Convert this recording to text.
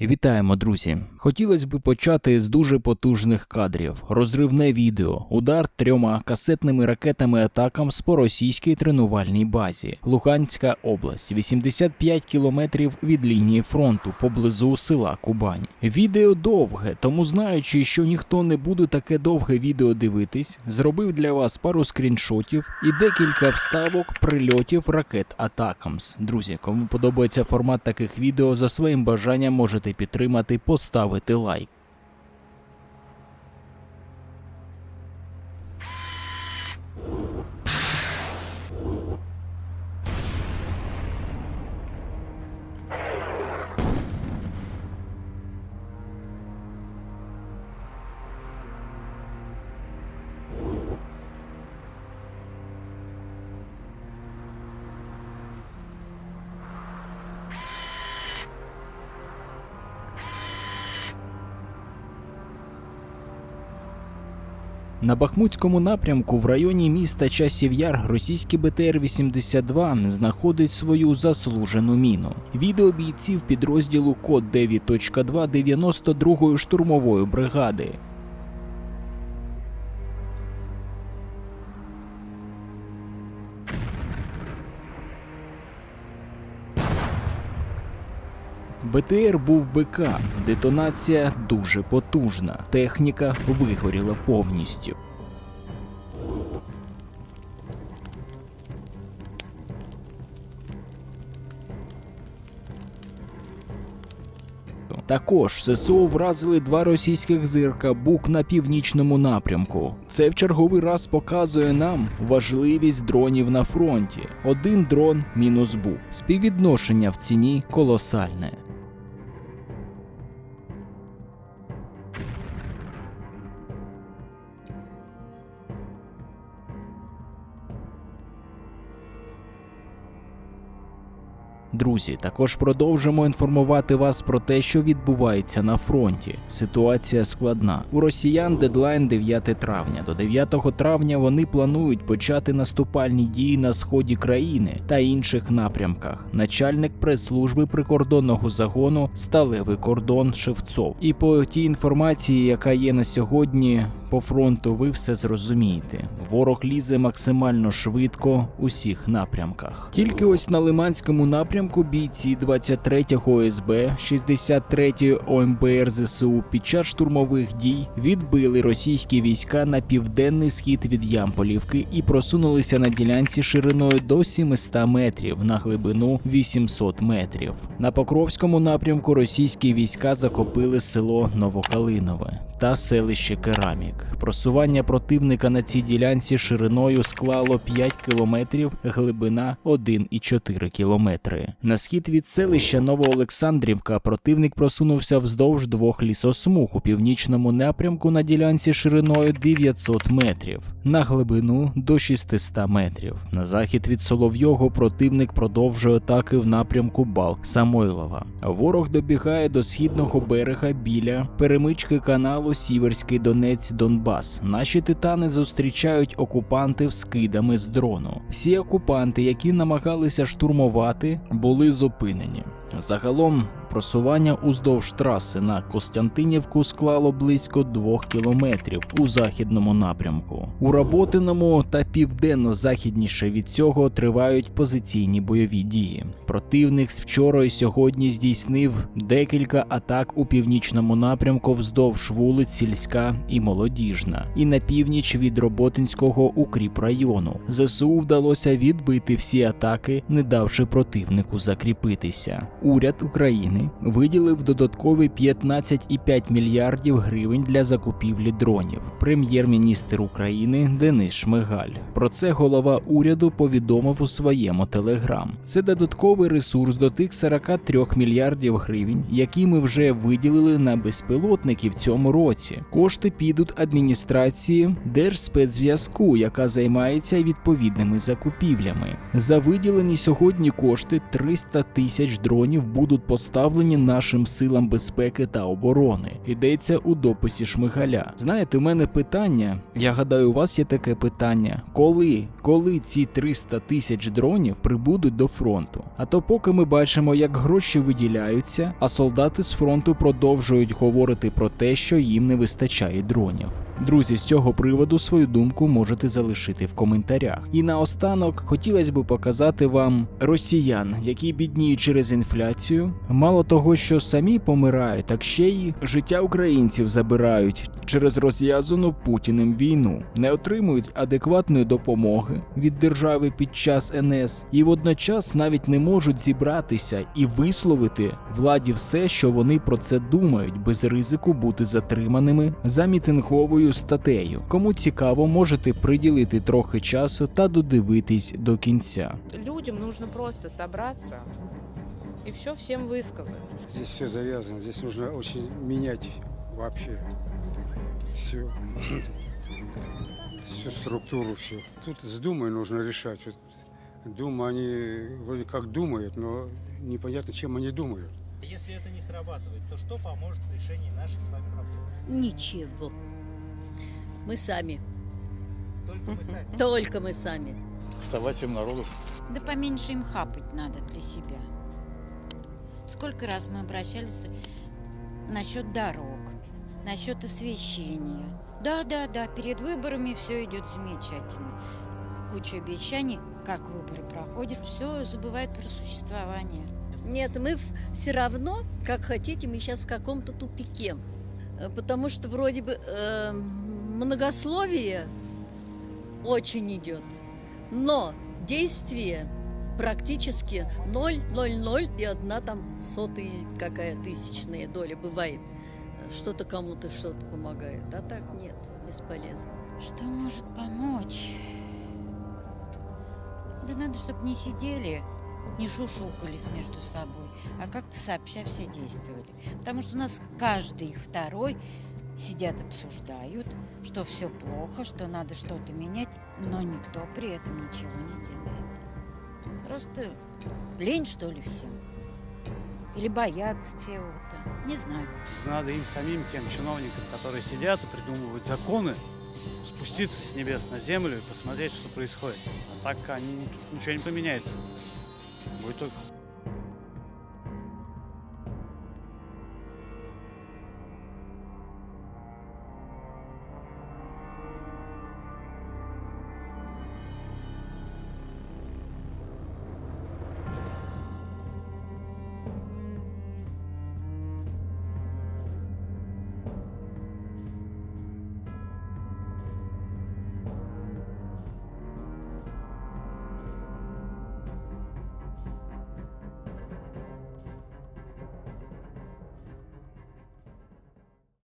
Вітаємо, друзі! Хотілося б почати з дуже потужних кадрів. Розривне відео, удар трьома касетними ракетами атакам по російській тренувальній базі. Луганська область, 85 кілометрів від лінії фронту поблизу села Кубань. Відео довге, тому знаючи, що ніхто не буде таке довге відео дивитись, зробив для вас пару скріншотів і декілька вставок прильотів ракет Атакамс. Друзі, кому подобається формат таких відео, за своїм бажанням можете підтримати, поставити лайк. На Бахмутському напрямку в районі міста Часів Яр російський БТР-82 знаходить свою заслужену міну. Відео бійців підрозділу Код 9.2 92-ї штурмової бригади. БТР був БК, детонація дуже потужна, техніка вигоріла повністю. Також ССО вразили два російських зирка бук на північному напрямку. Це в черговий раз показує нам важливість дронів на фронті. Один дрон мінус бук. Співвідношення в ціні колосальне. Друзі, також продовжимо інформувати вас про те, що відбувається на фронті. Ситуація складна. У росіян дедлайн 9 травня. До 9 травня вони планують почати наступальні дії на сході країни та інших напрямках. Начальник прес-служби прикордонного загону Сталевий кордон Шевцов. І по тій інформації, яка є на сьогодні. По фронту ви все зрозумієте. Ворог лізе максимально швидко у всіх напрямках. Тільки ось на Лиманському напрямку бійці 23-го ОСБ, 63-ї ОМБР ЗСУ під час штурмових дій відбили російські війська на південний схід від Ямполівки і просунулися на ділянці шириною до 700 метрів на глибину 800 метрів. На Покровському напрямку російські війська захопили село Новокалинове та селище Керамік. Просування противника на цій ділянці шириною склало 5 кілометрів, глибина 1,4 кілометри. На схід від селища Новоолександрівка противник просунувся вздовж двох лісосмуг у північному напрямку на ділянці шириною 900 метрів, на глибину до 600 метрів. На захід від Соловйого противник продовжує атаки в напрямку Бал Самойлова. Ворог добігає до східного берега біля перемички каналу Сіверський Донець Донбас. Наші титани зустрічають окупантів скидами з дрону. Всі окупанти, які намагалися штурмувати, були зупинені. Загалом просування уздовж траси на Костянтинівку склало близько 2 кілометрів у західному напрямку. У Роботиному та південно-західніше від цього тривають позиційні бойові дії. Противник з вчора і сьогодні здійснив декілька атак у північному напрямку вздовж вулиць Сільська і Молодіжна, і на північ від Роботинського укріпрайону. ЗСУ вдалося відбити всі атаки, не давши противнику закріпитися. Уряд України виділив додаткові 15,5 мільярдів гривень для закупівлі дронів. Прем'єр-міністр України Денис Шмигаль. Про це голова уряду повідомив у своєму телеграм. Це додатковий ресурс до тих 43 мільярдів гривень, які ми вже виділили на безпілотники в цьому році. Кошти підуть адміністрації Держспецзв'язку, яка займається відповідними закупівлями. За виділені сьогодні кошти 300 тисяч дронів будуть поставлені доставлені нашим силам безпеки та оборони. Йдеться у дописі Шмигаля. Знаєте, у мене питання. Я гадаю, у вас є таке питання: коли, коли ці 300 тисяч дронів прибудуть до фронту? А то поки ми бачимо, як гроші виділяються, а солдати з фронту продовжують говорити про те, що їм не вистачає дронів. Друзі, з цього приводу свою думку можете залишити в коментарях. І наостанок хотілося б показати вам росіян, які бідніють через інфляцію. Мало того, що самі помирають, так ще й життя українців забирають через розв'язану Путіним війну, не отримують адекватної допомоги від держави під час НС, і водночас навіть не можуть зібратися і висловити владі все, що вони про це думають, без ризику бути затриманими за мітинговою статтею. Кому цікаво, можете приділити трохи часу та додивитись до кінця. Людям нужно просто собраться и все всем высказать. Здесь все завязано, здесь нужно очень менять вообще все, всю структуру, все. Тут с Думой нужно решать. Вот Дума, они вроде как думают, но непонятно, чем они думают. Если это не срабатывает, то что поможет в решении наших с вами проблем? Ничего. Мы сами. Только мы сами. Только мы сами. Вставать всем народу. Да поменьше им хапать надо для себя. Сколько раз мы обращались насчет дорог, насчет освещения. Да, да, да, перед выборами все идет замечательно. Куча обещаний, как выборы проходят, все забывает про существование. Нет, мы все равно, как хотите, мы сейчас в каком-то тупике. Э, Потому что вроде бы э, многословие очень идет, но действие практически 0, 0, 0 и одна там сотая или какая тысячная доля бывает. Что-то кому-то что-то помогает, а так нет, бесполезно. Что может помочь? Да надо, чтобы не сидели, не шушукались между собой, а как-то сообща все действовали. Потому что у нас каждый второй сидят, обсуждают, что все плохо, что надо что-то менять, но никто при этом ничего не делает. Просто лень, что ли, всем? Или боятся чего-то? Не знаю. Надо им самим, тем чиновникам, которые сидят и придумывают законы, спуститься с небес на землю и посмотреть, что происходит. А так они, тут ничего не поменяется. Будет только